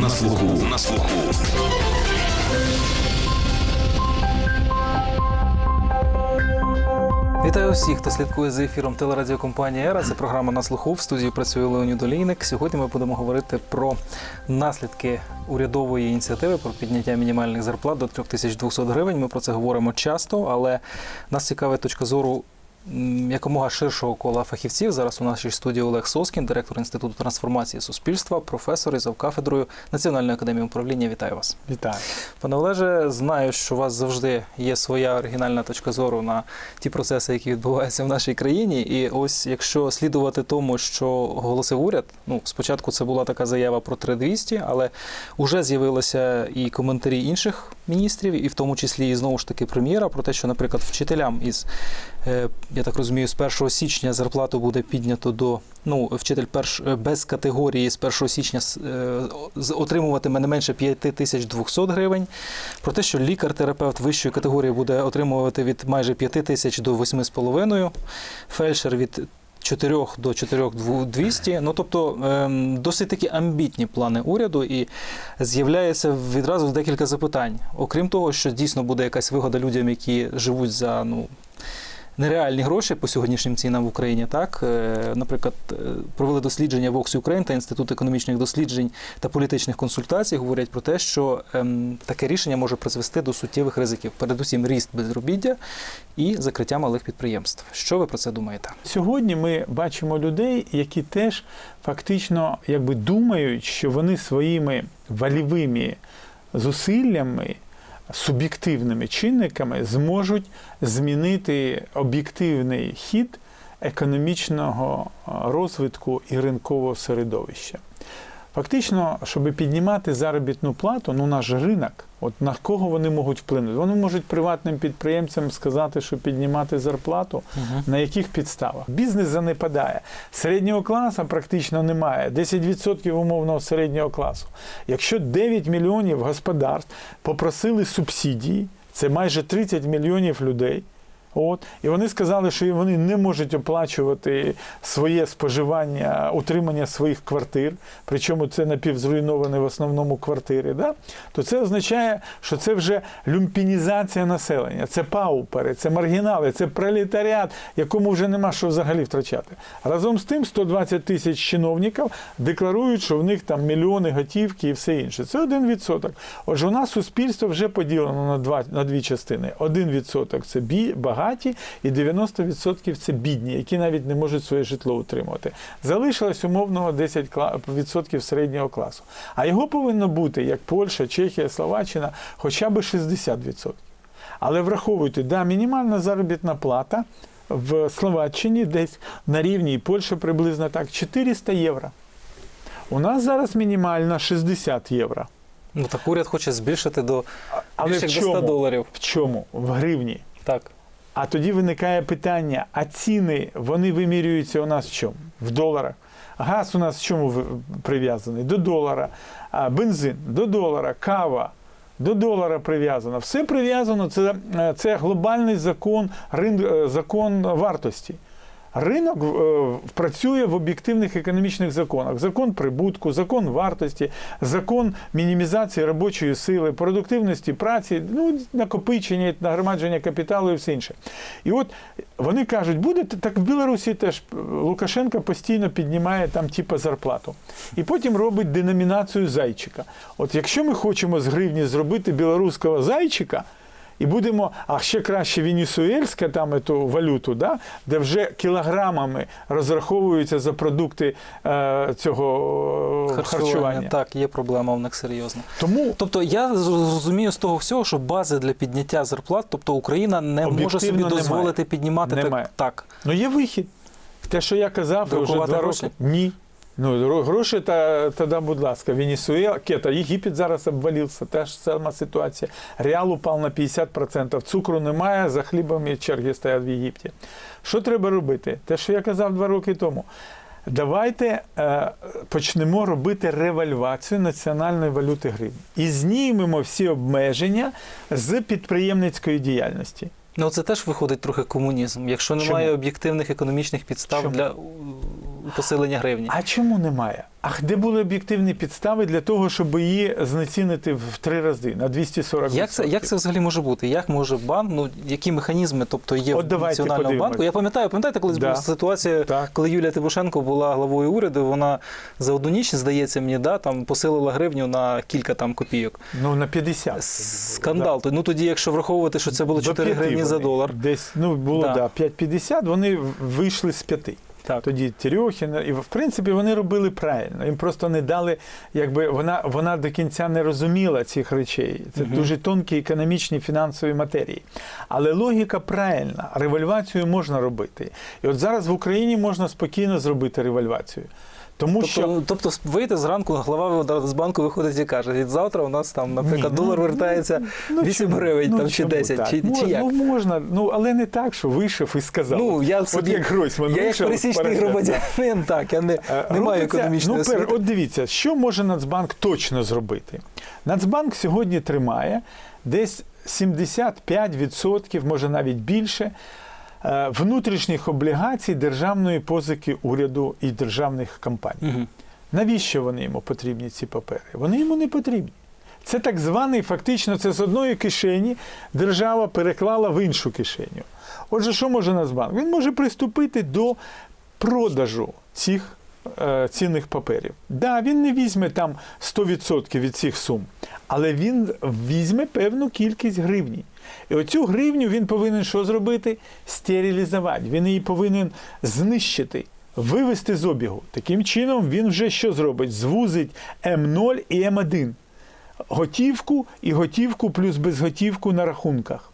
На слуху. На слуху. Вітаю всіх, хто слідкує за ефіром телерадіокомпанії Ера. Це програма на слуху. В студії працює Леонід Олійник. Сьогодні ми будемо говорити про наслідки урядової ініціативи про підняття мінімальних зарплат до 3200 гривень. Ми про це говоримо часто, але нас цікавить точка зору якомога ширшого кола фахівців. Зараз у нашій студії Олег Соскін, директор інституту трансформації суспільства, професор із завкафедрою Національної академії управління. Вітаю вас. Вітаю. Пане Олеже, знаю, що у вас завжди є своя оригінальна точка зору на ті процеси, які відбуваються в нашій країні. І ось якщо слідувати тому, що оголосив уряд, ну спочатку це була така заява про 3200, але вже з'явилися і коментарі інших міністрів, і в тому числі і знову ж таки прем'єра про те, що, наприклад, вчителям із я так розумію, з 1 січня зарплату буде піднято до ну, вчитель перш е, без категорії з 1 січня е, отримуватиме не менше 5200 гривень. Про те, що лікар-терапевт вищої категорії буде отримувати від майже 5 тисяч до 8,5, фельдшер від 4 до 4200. Ну тобто ем, досить такі амбітні плани уряду, і з'являється відразу декілька запитань. Окрім того, що дійсно буде якась вигода людям, які живуть за ну. Нереальні гроші по сьогоднішнім цінам в Україні, так Е, наприклад, е, провели дослідження Vox Ukraine та Інститут економічних досліджень та політичних консультацій. Говорять про те, що ем, таке рішення може призвести до суттєвих ризиків, передусім ріст безробіття і закриття малих підприємств. Що ви про це думаєте? Сьогодні ми бачимо людей, які теж фактично якби думають, що вони своїми валівими зусиллями, суб'єктивними чинниками зможуть змінити об'єктивний хід економічного розвитку і ринкового середовища. Фактично, щоб піднімати заробітну плату, ну наш ринок, от на кого вони можуть вплинути? Вони можуть приватним підприємцям сказати, що піднімати зарплату, на яких підставах? Бізнес занепадає. Середнього класу практично немає. 10% умовного середнього класу. Якщо 9 мільйонів господарств попросили субсидії, це майже 30 мільйонів людей. От і вони сказали, що вони не можуть оплачувати своє споживання, утримання своїх квартир, причому це напівзруйновані в основному квартири. Да? То це означає, що це вже люмпінізація населення, це паупери, це маргінали, це пролетаріат, якому вже нема що взагалі втрачати. Разом з тим, 120 тисяч чиновників декларують, що в них там мільйони готівки і все інше. Це один відсоток. Отже, у нас суспільство вже поділено на два на дві частини. Один відсоток це бі, багаті, і 90% це бідні, які навіть не можуть своє житло утримувати. Залишилось умовно 10 кла- відсотків середнього класу. А його повинно бути, як Польща, Чехія, Словаччина, хоча б 60%. Але враховуйте, да, мінімальна заробітна плата в Словаччині десь на рівні і Польща приблизно так 400 євро. У нас зараз мінімальна 60 євро. Ну так уряд хоче збільшити до більше в як 100 доларів. В чому? В гривні. Так. А тоді виникає питання: а ціни вони вимірюються у нас в чому? В доларах. Газ у нас в чому прив'язаний? До долара, а бензин до долара, кава. До долара прив'язано. Все прив'язано. Це, е, це глобальний закон, рин, е, закон вартості. Ринок е, працює в об'єктивних економічних законах: закон прибутку, закон вартості, закон мінімізації робочої сили, продуктивності праці, ну, накопичення, нагромадження капіталу і все інше. І от вони кажуть, буде так в Білорусі теж е, Лукашенко постійно піднімає там типу зарплату. І потім робить деномінацію зайчика. От якщо ми хочемо з гривні зробити білоруського зайчика. І будемо, а ще краще венесуельська там ту валюту, да, де вже кілограмами розраховуються за продукти е, цього е, харчування. Так, є проблема в них серйозна. Тому Тобто я зрозумію з того всього, що бази для підняття зарплат, тобто Україна не може собі немає. дозволити піднімати Немає. так. ну, є вихід. Те, що я казав, вже два роки. Ні. Ну, гроші та, тоді, будь ласка, Венесуела, Кета, Єгипет зараз обвалився, та ж сама ситуація. Реал упав на 50%, цукру немає, за хлібом і черги стоять в Єгипті. Що треба робити? Те, що я казав два роки тому. Давайте е, почнемо робити ревальвацію національної валюти гривні і знімемо всі обмеження з підприємницької діяльності. Ну це теж виходить трохи комунізм. Якщо немає Чому? об'єктивних економічних підстав Чому? для посилення гривні. А чому немає? А де були об'єктивні підстави для того, щоб її знецінити в три рази на 240 Як це, як це взагалі може бути? Як може банк, ну які механізми тобто є От в національному подивимось. банку? Я пам'ятаю, пам'ятаєте, колись Да. була ситуація, Так. коли Юлія Тимошенко була главою уряду, вона за одну ніч, здається мені, да, там посилила гривню на кілька там копійок. Ну, на 50. Скандал. Ну тоді, якщо враховувати, що це було 4 п'яти гривні за вони. долар. Десь, ну, було, Да. да. 5,50, вони вийшли з 5. Так. Тоді Терехін, і в принципі вони робили правильно. Їм просто не дали, якби вона, вона до кінця не розуміла цих речей. Це угу. дуже тонкі економічні фінансові матерії. Але логіка правильна. Револьвацію можна робити. І от зараз в Україні можна спокійно зробити револьвацію. Тому що Тобто, тобто вийти зранку, глава з банку виходить і каже, від завтра у нас там, наприклад, Ні, ну, долар вертається ну, 8 чому? гривень Ну, там, чи чому 10, так? чи, чи як? Ну, можна, ну, але не так, що вийшов і сказав. Ну, я От собі, як Гройсман я вийшов з пересічний громадянин, так, я не, Е, не маю економічної ну, От дивіться, що може Нацбанк точно зробити? Нацбанк сьогодні тримає десь 75%, може навіть більше, внутрішніх облігацій державної позики уряду і державних компаній. Угу. Навіщо вони йому потрібні, ці папери? Вони йому не потрібні. Це так званий, фактично, це з одної кишені держава переклала в іншу кишеню. Отже, що може Нацбанк? Він може приступити до продажу цих е, цінних паперів. Да, він не візьме там 100% від цих сум, але він візьме певну кількість гривні. І оцю гривню він повинен що зробити? Стерилізувати. Він її повинен знищити, вивести з обігу. Таким чином, він вже що зробить? Звузить М0 і М1. Готівку і готівку плюс безготівку на рахунках.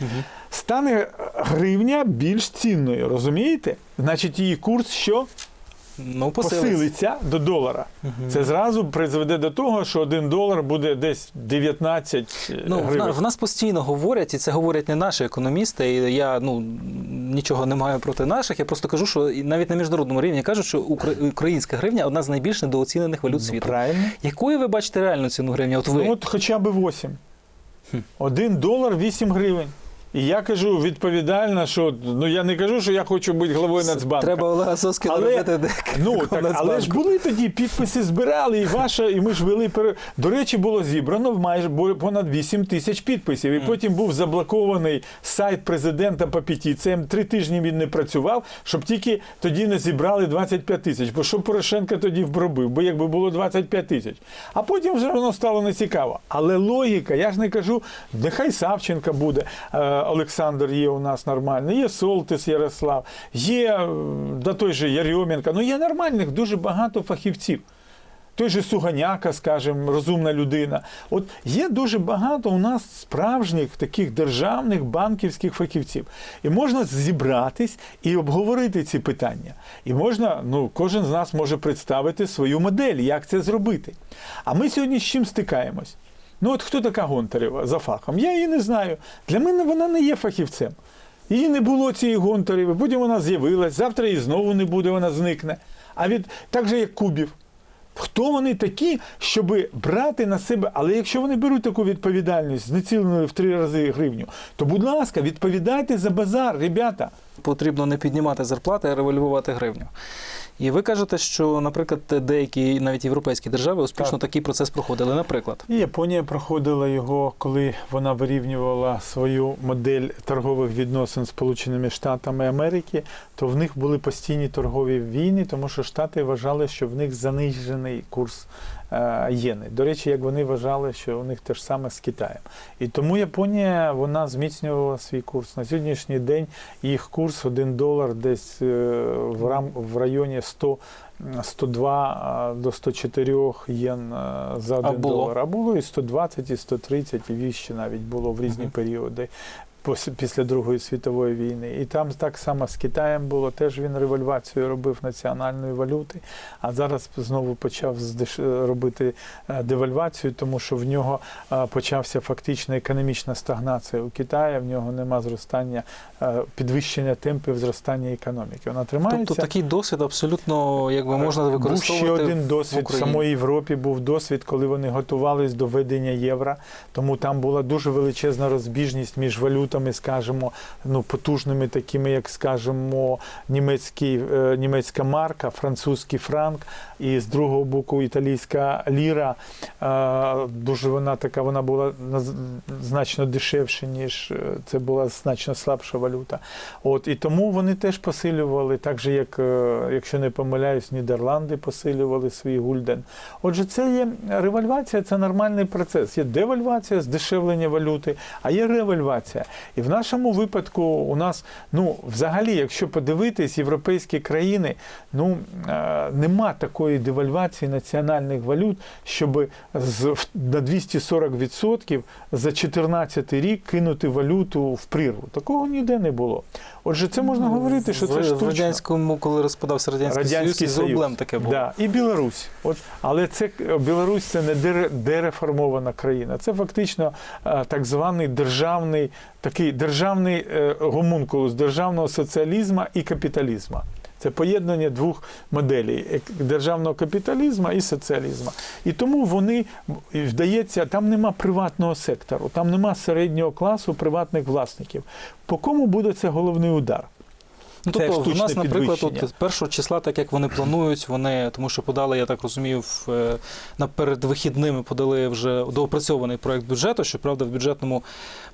Мгм. Стане гривня більш цінною, розумієте? Значить, її курс що? Ну, посилиться. Посилиться до долара. Мгм. Це зразу призведе до того, що один долар буде десь 19 Ну, в, гривень. в нас постійно говорять, і це говорять не наші економісти, і я ну, нічого не маю проти наших. Я просто кажу, що навіть на міжнародному рівні кажуть, що укра- українська гривня одна з найбільш недооцінених валют Ну, світу. Правильно. Якою ви бачите реальну ціну гривні? От ви Ну, от хоча б 8. Хм. Один долар 8 гривень. І я кажу відповідально, що ну я не кажу, що я хочу бути главою Нацбанку. треба Олега Соскіна робити Ну так, але ж були тоді підписи збирали, і ваша, і ми ж вели пере... До речі, було зібрано майже понад 8 тисяч підписів. І потім був заблокований сайт президента по петиціям. Три тижні він не працював, щоб тільки тоді не зібрали 25 тисяч. Бо що Порошенко тоді вробив? Бо якби було 25 тисяч. А потім вже воно стало нецікаво. Але логіка, я ж не кажу, нехай Савченка буде, е, Олександр є у нас нормальний, є Солтис Ярослав, є е, да той же Ярьоменко. Ну є нормальних дуже багато фахівців. Той же Суганяка, скажімо, розумна людина. От є дуже багато у нас справжніх таких державних банківських фахівців. І можна зібратись і обговорити ці питання. І можна, ну, кожен з нас може представити свою модель, як це зробити. А ми сьогодні з чим стикаємось? Ну, от хто така Гонтарева за фахом? Я її не знаю. Для мене вона не є фахівцем. Її не було цієї Гонтарєвої, потім вона з'явилась, завтра її знову не буде, вона зникне. А від так же, як Кубів. Хто вони такі, щоб брати на себе, але якщо вони беруть таку відповідальність, знеціненою в три рази гривню, то будь ласка, відповідайте за базар, ребята. потрібно не піднімати зарплати, а револьвувати гривню. І ви кажете, що, наприклад, деякі навіть європейські держави успішно Так. такий процес проходили. Наприклад, І Японія проходила його, коли вона вирівнювала свою модель торгових відносин з Сполученими Штатами Америки, то в них були постійні торгові війни, тому що Штати вважали, що в них занижений курс єни. До речі, як вони вважали, що у них те ж саме з Китаєм. І тому Японія вона зміцнювала свій курс. На сьогоднішній день їх курс 1 долар десь е, в, рам, в районі 100 102 до 104 єн е, за 1 було? долар. А було і 120, і 130, і віще навіть було в різні Мгм. періоди після Другої світової війни. І там так само з Китаєм було, теж він револьвацію робив національної валюти, а зараз знову почав робити е, девальвацію, тому що в нього е, почався фактично економічна стагнація у Китаї, в нього нема зростання, е, підвищення темпів зростання економіки. Вона тримається. тобто такий досвід абсолютно якби можна Був використовувати. ще один досвід в самої Європі. Був досвід, коли вони готувались до введення євро. Тому там була дуже величезна розбіжність між валютами валютами, скажімо, ну, потужними, такими, як, скажімо, німецький, е, німецька марка, французький франк, і з другого боку італійська ліра. Е, Дуже вона така, вона була значно дешевше, ніж е, це була значно слабша валюта. От, і тому вони теж посилювали, так же, як, якщо не помиляюсь, Нідерланди посилювали свій гульден. Отже, це є револьвація, це нормальний процес. Є девальвація, здешевлення валюти, а є револьвація. І в нашому випадку у нас, ну, взагалі, якщо подивитись, європейські країни, ну, е, нема такої девальвації національних валют, щоб з, на 240% за 2014 рік кинути валюту в прірву. Такого ніде не було. Отже, це можна говорити, що в, це в штучно. радянському, коли розпадався радянський, Радянський Союз, і з таке було. Да, і Білорусь. От, але це Білорусь це не дере- дереформована країна. Це фактично е, так званий державний, такий державний е, гомункулус державного соціалізму і капіталізму. Це поєднання двох моделей державного капіталізму і соціалізму. І тому вони вдається, там нема приватного сектору, там нема середнього класу приватних власників. По кому буде це головний удар? Ну, тобто, в нас, наприклад, от першого числа, так як вони планують, вони, тому що подали, я так розумію, в, е, на перед вихідними подали вже доопрацьований проект бюджету. Щоправда, в бюджетному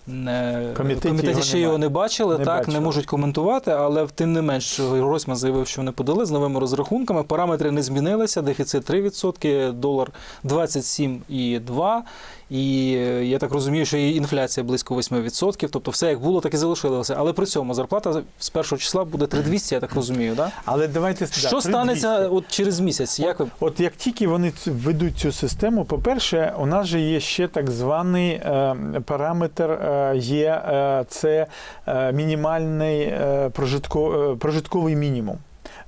е, Комітеті комітеті його ще його не бачили, Не так бачили. не можуть коментувати, але тим не менш Гройсман заявив, що вони подали з новими розрахунками. Параметри не змінилися. Дефіцит 3%, долар 27,2%. І е, я так розумію, що і інфляція близько 8%. Тобто все як було, так і залишилося. Але при цьому зарплата з першого числа буде 3200, я так розумію. Да? Але давайте Що 3200. станеться от через місяць? Як ви От як тільки вони введуть цю систему, по-перше, у нас же є ще так званий е, параметр, е, є е, це е, мінімальний е, прожитко, е, прожитковий мінімум.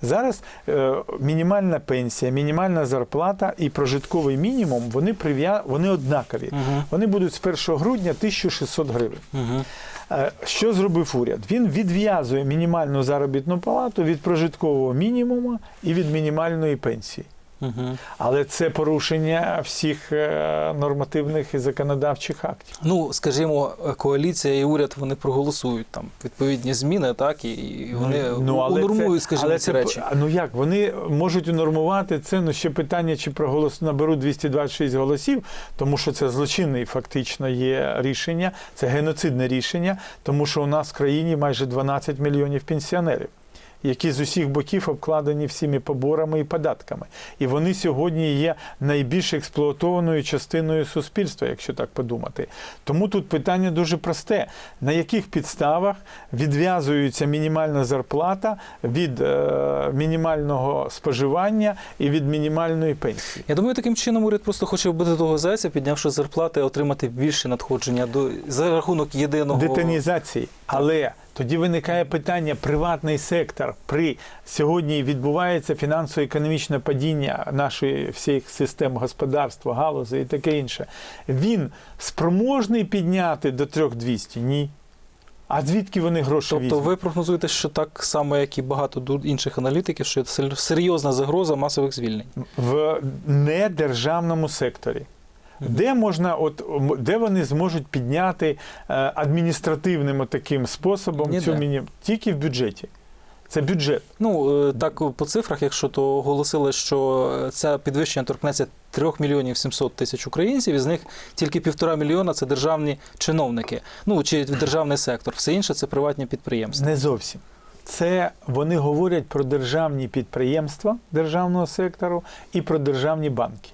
Зараз е, мінімальна пенсія, мінімальна зарплата і прожитковий мінімум вони прив'я... вони однакові. Угу. Вони будуть з 1 грудня 1600 гривень. Угу. Е, Що зробив уряд? Він відв'язує мінімальну заробітну палату від прожиткового мінімуму і від мінімальної пенсії. Угу. Але це порушення всіх е, нормативних і законодавчих актів. Ну, скажімо, коаліція і уряд вони проголосують там відповідні зміни, так і- і вони унормують, скажімо, але ці це, речі. Ну як вони можуть унормувати це? Ну ще питання, чи проголос наберуть 226 голосів, тому що це злочинне фактично є рішення, це геноцидне рішення, тому що у нас в країні майже 12 мільйонів пенсіонерів. Які з усіх боків обкладені всіми поборами і податками, і вони сьогодні є найбільш експлуатованою частиною суспільства, якщо так подумати. Тому тут питання дуже просте: на яких підставах відв'язується мінімальна зарплата від е, мінімального споживання і від мінімальної пенсії? Я думаю, таким чином уряд просто хоче вбити того зайця, піднявши зарплати, отримати більше надходження до за рахунок єдиного детонізації. Але тоді виникає питання: приватний сектор при сьогодні відбувається фінансово-економічне падіння нашої всіх систем господарства, галузі і таке інше. Він спроможний підняти до 3200? Ні. А звідки вони гроші Тобто візьмуть? ви прогнозуєте, що так само, як і багато інших аналітиків, що це серйозна загроза масових звільнень. в недержавному секторі. Де можна, от де вони зможуть підняти е, адміністративним таким способом Ніде. цю міні... тільки в бюджеті. Це бюджет. Ну е, так по цифрах, якщо то оголосили, що е, це підвищення торкнеться 3 мільйонів 700 тисяч українців, із них тільки півтора мільйона це державні чиновники, ну чи державний сектор. Все інше це приватні підприємства. Не зовсім. Це вони говорять про державні підприємства державного сектору і про державні банки,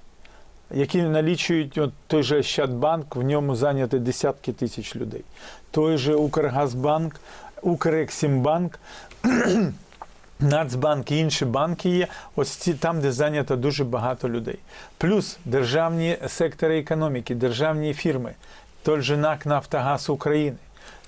які налічують от той же Ощадбанк, в ньому зайняті десятки тисяч людей. Той же Укргазбанк, Укрексімбанк. Нацбанк і інші банки є ось ці там, де зайнято дуже багато людей. Плюс державні сектори економіки, державні фірми, той же НАК Нафтогаз України,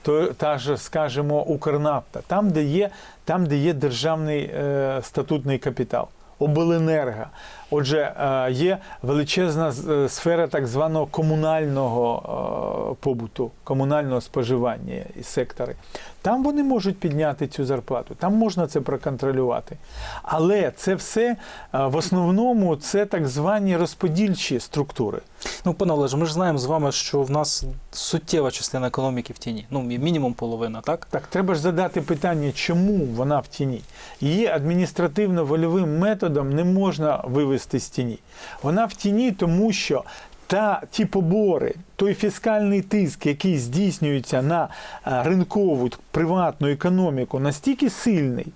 то та ж, скажімо, Укрнафта, там, де є, там, де є державний е, статутний капітал. Обленерго, Отже, е, є величезна е, сфера так званого комунального е, побуту, комунального споживання і сектори. Там вони можуть підняти цю зарплату, там можна це проконтролювати. Але це все в основному це так звані розподільчі структури. Ну, пане Олеже, ми ж знаємо з вами, що в нас суттєва частина економіки в тіні. Ну, мінімум половина, так? Так, треба ж задати питання, чому вона в тіні. Її адміністративно-вольовим методом не можна вивести з тіні. Вона в тіні, тому що та ті побори, той фіскальний тиск, який здійснюється на е, ринкову приватну економіку, настільки сильний.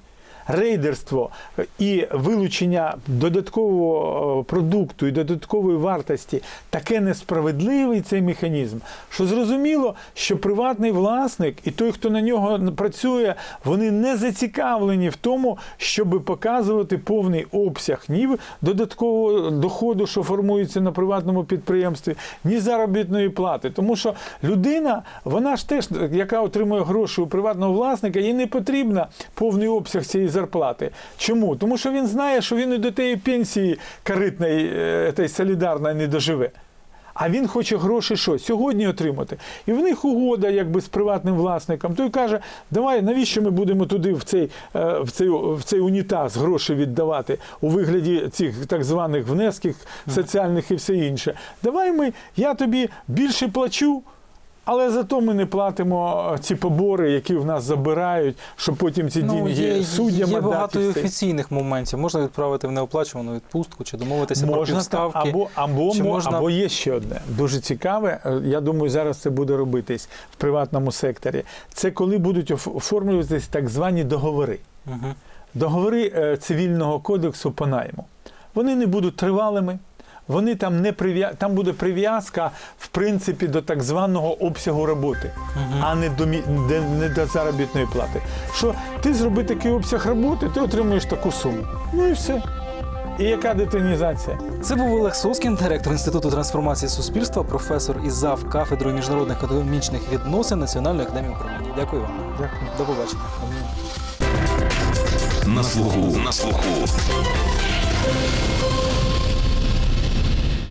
Рейдерство і вилучення додаткового е, продукту і додаткової вартості таке несправедливий цей механізм, що зрозуміло, що приватний власник і той, хто на нього працює, вони не зацікавлені в тому, щоб показувати повний обсяг ні додаткового доходу, що формується на приватному підприємстві, ні заробітної плати. Тому що людина, вона ж теж, яка отримує гроші у приватного власника, їй не потрібна повний обсяг цієї зарплати. Чому? Тому що він знає, що він і до тієї пенсії каритної е, тієї солідарної не доживе. А він хоче гроші що? Сьогодні отримати. І в них угода якби з приватним власником. Той каже, давай, навіщо ми будемо туди в цей, е, в цей, в цей унітаз гроші віддавати у вигляді цих так званих внесків соціальних і все інше. Давай ми, я тобі більше плачу. Але зато ми не платимо е, ці побори, які в нас забирають, щоб потім ці Ну, є, суддям є багато все. офіційних моментів. Можна відправити в неоплачувану відпустку чи домовитися Можна та- підставки. або, або, Чи можна- або є ще одне дуже цікаве. е, Я думаю, зараз це буде робитись в приватному секторі. Це коли будуть оф- оформлюватись так звані договори. Угу. Договори е, цивільного кодексу по найму. Вони не будуть тривалими. Вони там не прив'я... там буде прив'язка, в принципі, до так званого обсягу роботи, а не до, мі- де- не до заробітної плати. Що ти зроби такий обсяг роботи, ти отримуєш таку суму. Ну і все. І яка детонізація? Це був Олег Соскін, директор Інституту трансформації суспільства, професор і зав кафедрою міжнародних економічних відносин Національної академії управління. Дякую вам. Дякую. До побачення. На слуху. На слуху.